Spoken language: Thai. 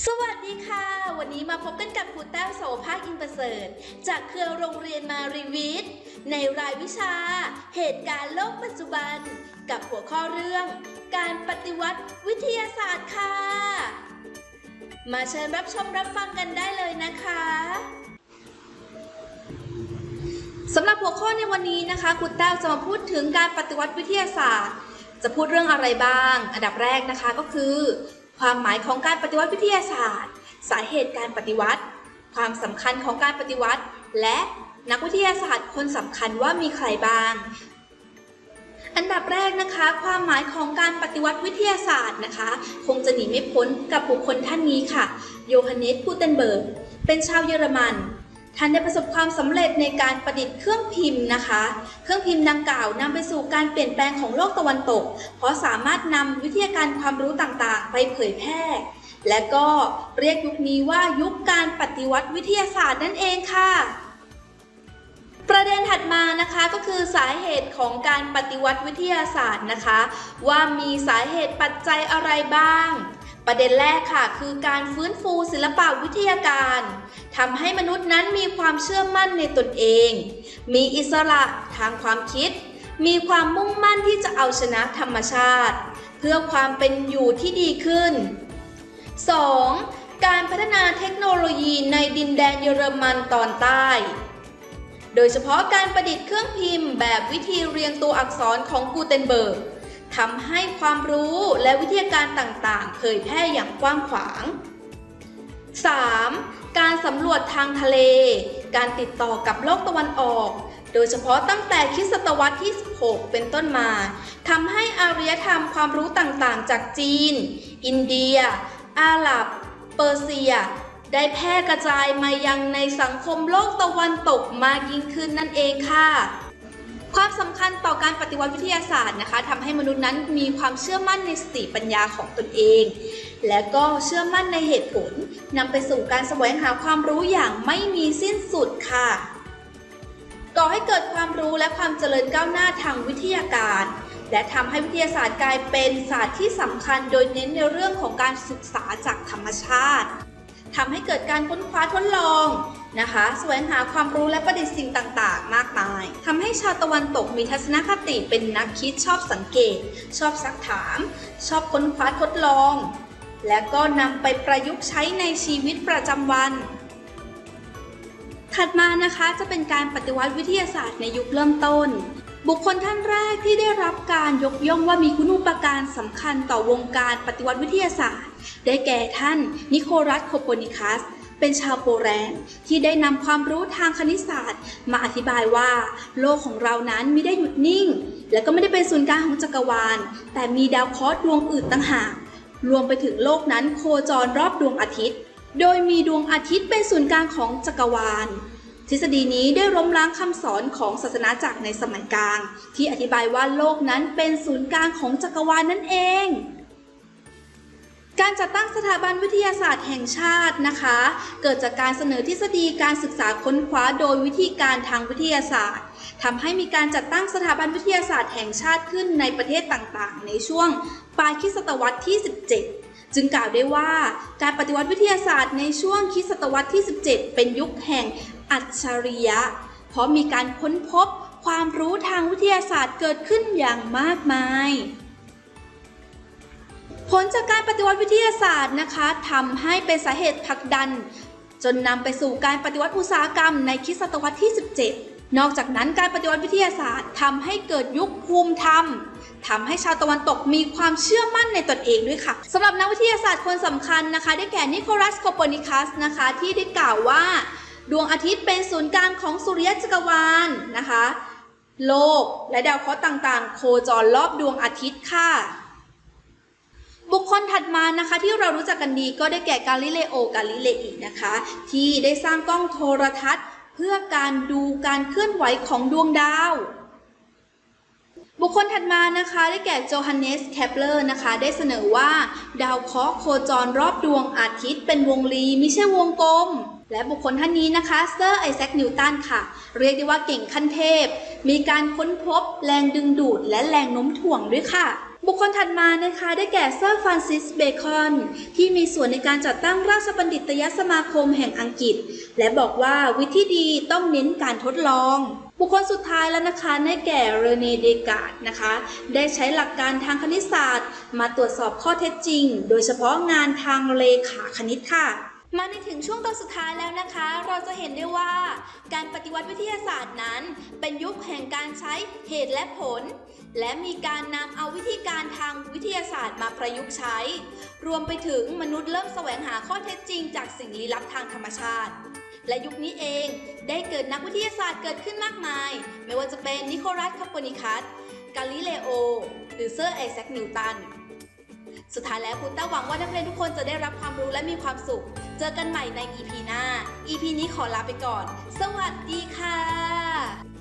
สวันนี้มาพบกันกับครูแต้วโสภาคอินประเสริฐ จากเครือโรงเรียนมารีวิทย์ในรายวิชา เหตุการณ์โลกปัจจุบัน กับหัวข้อเรื่อง การปฏิวัติวิทยาศาสตร์ค่ะ มาเชิญรับชมรับฟังกันได้เลยนะคะสำหรับหัวข้อในวันนี้นะคะครูแต้วจะมาพูดถึงการปฏิวัติวิทยาศาสตร์ จะพูดเรื่องอะไรบ้าง อันดับแรกนะคะก็คือ ความหมายของการปฏิวัติวิทยาศาสตร์ สาเหตุการปฏิวัติ ความสำคัญของการปฏิวัติ และนักวิทยาศาสตร์คนสำคัญว่ามีใครบ้าง อันดับแรกนะคะ ความหมายของการปฏิวัติวิทยาศาสตร์นะคะ คงจะหนีไม่พ้นกับบุคคลท่านนี้ค่ะ โยฮันเนสกูเทนเบิร์ก เป็นชาวเยอรมัน ท่านได้ประสบความสำเร็จในการประดิษฐ์เครื่องพิมพ์นะคะ เครื่องพิมพ์ดังกล่าวนำไปสู่การเปลี่ยนแปลงของโลกตะวันตก เพราะสามารถนำวิทยาการความรู้ต่างๆ ไปเผยแพร่ และก็เรียกยุคนี้ว่ายุคการปฏิวัติวิทยาศาสตร์นั่นเองค่ะ ประเด็นถัดมานะคะก็คือสาเหตุของการปฏิวัติวิทยาศาสตร์นะคะ ว่ามีสาเหตุปัจจัยอะไรบ้าง ประเด็นแรกค่ะ คือการฟื้นฟูศิลปะวิทยาการทำให้มนุษย์นั้นมีความเชื่อมั่นในตนเอง มีอิสระทางความคิด มีความมุ่งมั่นที่จะเอาชนะธรรมชาติ เพื่อความเป็นอยู่ที่ดีขึ้น 2. การพัฒนาเทคโนโลยีในดินแดนเยอรมันตอนใต้ โดยเฉพาะการประดิษฐ์เครื่องพิมพ์แบบวิธีเรียงตัวอักษรของกูเทนเบิร์ก ทำให้ความรู้และวิทยาการต่างๆ เผยแพร่อย่างกว้างขวาง 3. การสำรวจทางทะเล การติดต่อกับโลกตะวันออก โดยเฉพาะตั้งแต่คริสตศตวรรษที่ 16 เป็นต้นมาทำให้อารยธรรมความรู้ต่างๆ จากจีน อินเดีย อาหรับ เปอร์เซีย ได้แพร่กระจายมายังในสังคมโลกตะวันตกมากยิ่งขึ้นนั่นเองค่ะ คัญต่อการปฏิวัติวิทยาศาสตร์นะคะทำให้มนุษย์นั้นมีความเชื่อมั่นในสติปัญญาของตนเอง และก็เชื่อมั่นในเหตุผลนำไปสู่การแสวงหาความรู้อย่างไม่มีสิ้นสุดค่ะ ก่อให้เกิดความรู้และความเจริญก้าวหน้าทางวิทยาการ และทำให้วิทยาศาสตร์กลายเป็นศาสตร์ที่สำคัญโดยเน้นในเรื่องของการศึกษาจากธรรมชาติทำให้เกิดการค้นคว้าทดลอง นะคะแสวงหาความรู้และประดิษฐ์สิ่งต่างๆ มากมายทำให้ชาวตะวันตกมีทัศนคติเป็นนักคิดชอบสังเกต ชอบซักถาม ชอบค้นคว้าทดลอง และก็นำไปประยุกต์ใช้ในชีวิตประจำวัน ถัดมานะคะจะเป็นการปฏิวัติวิทยาศาสตร์ในยุคเริ่มต้น บุคคลท่านแรกที่ได้รับการยกย่องว่ามีคุณูปการสำคัญต่อวงการปฏิวัติวิทยาศาสตร์ ได้แก่ท่านนิโคลัสโคโปนิคัส เป็นชาวโปแลนด์ที่ได้นำความรู้ทางคณิตศาสตร์ มาอธิบายว่า โลกของเรานั้นไม่ได้หยุดนิ่ง และก็ไม่ได้เป็นศูนย์กลางของจักรวาล แต่มีดาวเคราะห์ดวงอื่นต่างหาก รวมไปถึงโลกนั้นโคจรรอบดวงอาทิตย์ โดยมีดวงอาทิตย์เป็นศูนย์กลางของจักรวาลทฤษฎีนี้ได้ล้มล้างคำสอนของศาสนาจักรในสมัยกลาง ที่อธิบายว่าโลกนั้นเป็นศูนย์กลางของจักรวาลนั่นเอง การจัดตั้งสถาบันวิทยาศาสตร์แห่งชาตินะคะ เกิดจากการเสนอทฤษฎีการศึกษาค้นคว้าโดยวิธีการทางวิทยาศาสตร์ทำให้มีการจัดตั้งสถาบันวิทยาศาสตร์แห่งชาติขึ้นในประเทศต่างๆ ในช่วงปลายคริสตศตวรรษที่ 17จึงกล่าวได้ว่าการปฏิวัติวิทยาศาสตร์ในช่วงคริสตศตวรรษที่ 17 เป็นยุคแห่งอัจฉริยะ เพราะมีการค้นพบความรู้ทางวิทยาศาสตร์เกิดขึ้นอย่างมากมาย ผลจากการปฏิวัติวิทยาศาสตร์นะคะทำให้เป็นสาเหตุผลักดัน จนนำไปสู่การปฏิวัติอุตสาหกรรมในคริสตศตวรรษที่ 17 นอกจากนั้นการปฏิวัติวิทยาศาสตร์ทำให้เกิดยุคภูมิธรรมทำให้ชาวตะวันตกมีความเชื่อมั่นในตนเองด้วยค่ะสำหรับนักวิทยาศาสตร์คนสำคัญนะคะ ได้แก่นิโคลัสโคโปนิคัสนะคะที่ได้กล่าวว่า ดวงอาทิตย์เป็นศูนย์กลางของสุริยะจักรวาลนะคะ โลกและดาวเคราะห์ต่างๆ โคจรรอบดวงอาทิตย์ค่ะ บุคคลถัดมานะคะที่เรารู้จักกันดีก็ได้แก่กาลิเลโอกาลิเลอีนะคะ ที่ได้สร้างกล้องโทรทัศน์ เพื่อการดูการเคลื่อนไหวของดวงดาว บุคคลถัดมานะคะได้แก่โจฮันเนสแคปเลอร์นะคะได้เสนอว่า ดาวเคราะห์โคจรรอบดวงอาทิตย์เป็นวงรีไม่ใช่วงกลมและบุคคลท่านนี้นะคะเซอร์ไอแซคนิวตันค่ะ เรียกได้ว่าเก่งขั้นเทพ มีการค้นพบแรงดึงดูดและแรงโน้มถ่วงด้วยค่ะ บุคคลถัดมานะคะได้แก่เซอร์ฟรานซิสเบคอน ที่มีส่วนในการจัดตั้งราชบัณฑิตยสมาคมแห่งอังกฤษ และบอกว่าวิธีดีต้องเน้นการทดลอง บุคคลสุดท้ายแล้วนะคะได้แก่เรเนเดกาดนะคะ ได้ใช้หลักการทางคณิตศาสตร์ มาตรวจสอบข้อเท็จจริง โดยเฉพาะงานทางเลขาคณิตค่ะ มาในถึงช่วงตอนสุดท้ายแล้วนะคะ เราจะเห็นได้ว่า การปฏิวัติวิทยาศาสตร์นั้น เป็นยุคแห่งการใช้เหตุและผล และมีการนำเอาวิธีการทางวิทยาศาสตร์มาประยุกต์ใช้ รวมไปถึงมนุษย์เริ่มแสวงหาข้อเท็จจริง จากสิ่งลี้ลับทางธรรมชาติ และยุคนี้เองได้เกิดนักวิทยาศาสตร์เกิดขึ้นมากมาย ไม่ว่าจะเป็นนิโคลัสคาโปนิคัสกาลิเลโอ หรือเซอร์ไอแซคนิวตัน สุดท้ายแล้วคุณต้าหวังว่านักเรียนทุกคนจะได้รับความรู้และมีความสุข จอกันใหม่ใน EP หน้า EP นี้ขอลาไปก่อน สวัสดีค่ะ